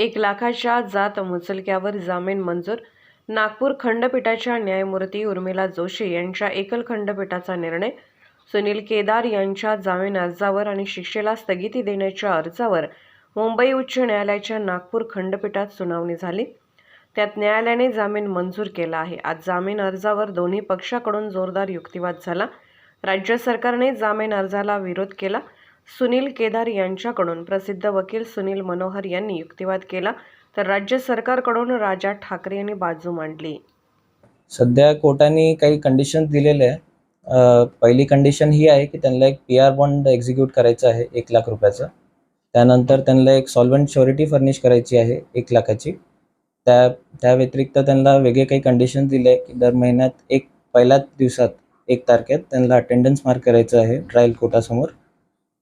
एक लाखाच्या जात मुचलक्यावर जामीन मंजूर. नागपूर खंडपीठाच्या न्यायमूर्ती उर्मिला जोशी यांच्या एकल खंडपीठाचा निर्णय. सुनील केदार यांच्या जामीन अर्जावर आणि शिक्षेला स्थगिती देण्याच्या अर्जावर मुंबई उच्च न्यायालयाच्या नागपूर खंडपीठात सुनावणी झाली. त्यात न्यायालयाने जामीन मंजूर केला आहे. आज जामीन अर्जावर दोन्ही पक्षाकडून जोरदार युक्तिवाद झाला. राज्य सरकारने जामीन अर्जाला विरोध केला. सुनील केदार यांच्याकडून प्रसिद्ध वकील सुनील मनोहर यांनी युक्तिवाद केला तर राज्य सरकारकडून राजा ठाकरे यांनी बाजू मांडली. सध्या कोर्टाने काही कंडिशन दिलेले आहे पहिली कंडिशन ही आहे की त्यांना एक पी आर बॉन्ड एक्झिक्यूट करायचं आहे एक लाख रुपयाचं. त्यानंतर त्यांना एक सॉल्वंट श्युरिटी फर्निश करायची आहे एक लाखाची. त्या त्या व्यतिरिक्त त्यांना वेगळे काही कंडिशन दिले की दर महिन्यात एक पहिल्याच दिवसात एक तारखेत त्यांना अटेंडन्स मार्क करायचं आहे ट्रायल कोर्टासमोर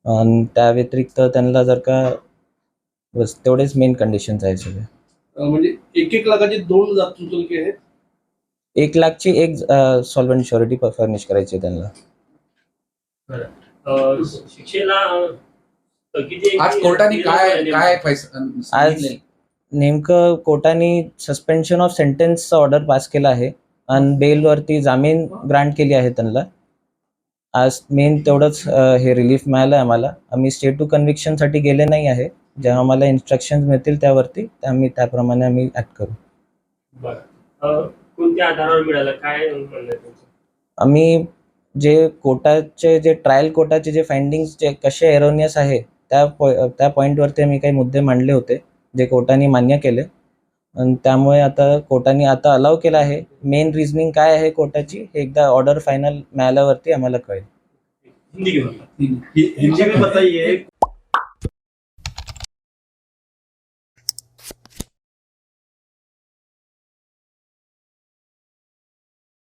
आणि त्या व्यतिरिक्त त्यांना जर का बस तेवढेच मेन कंडिशन्स आहेत सगळे. अं, म्हणजे एक एक लाखाचे दोन जात आहेत? एक लाखची एक सॉल्वंट श्युरिटी फर्निश करायची आहे त्यांना. अ, शिक्षेला अ, स्थगिती आज कोर्टाने काय काय फैसला आज नेमकं कोर्टाने सस्पेन्शन ऑफ सेंटेन्सचा ऑर्डर पास केला आहे. आणि बेलवरती जामीन ग्रांट केली आहे त्यांना. आज मेन तेवढंच हे रिलीफ मिळालं आहे आम्हाला. आम्ही स्टे टू कन्व्हिक्शनसाठी गेले नाही आहे. जेव्हा आम्हाला इन्स्ट्रक्शन मिळतील त्यावरती त्या आम्ही त्याप्रमाणे आम्ही ॲक्ट करू. बरं. अ, कोणत्या आधारावर मिळालं? काय आम्ही जे कोर्टाचे जे ट्रायल कोर्टाचे जे फाइंडिंग्स जे कसे एरोनियस आहे त्या पॉ- त्या पॉईंटवरती आम्ही काही मुद्दे मांडले होते जे कोर्टाने मान्य केले. आणि त्यामुळे आता कोर्टाने आता अलाव केला आहे. मेन रिझनिंग काय आहे कोर्टाची हे एकदा ऑर्डर फायनल मिळाल्यावरती आम्हाला कळेल. हिंदी हिंदी में बताइए